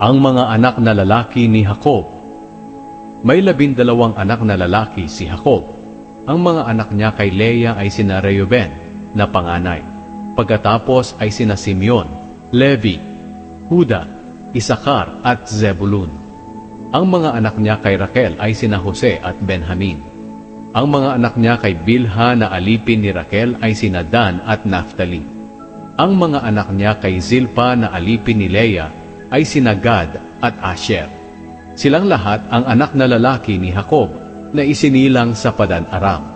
Ang mga anak na lalaki ni Jacob. May labindalawang anak na lalaki si Jacob. Ang mga anak niya kay Leah ay sina Reuben na panganay. Pagkatapos ay sina Simeon, Levi, Huda, Isakar at Zebulun. Ang mga anak niya kay Raquel ay sina Jose at Benjamin. Ang mga anak niya kay Bilha na alipin ni Raquel ay sina Dan at Naphtali. Ang mga anak niya kay Zilpa na alipin ni Leah ay sina Gad at Asher. Silang lahat ang anak na lalaki ni Jacob na isinilang sa Padan Aram.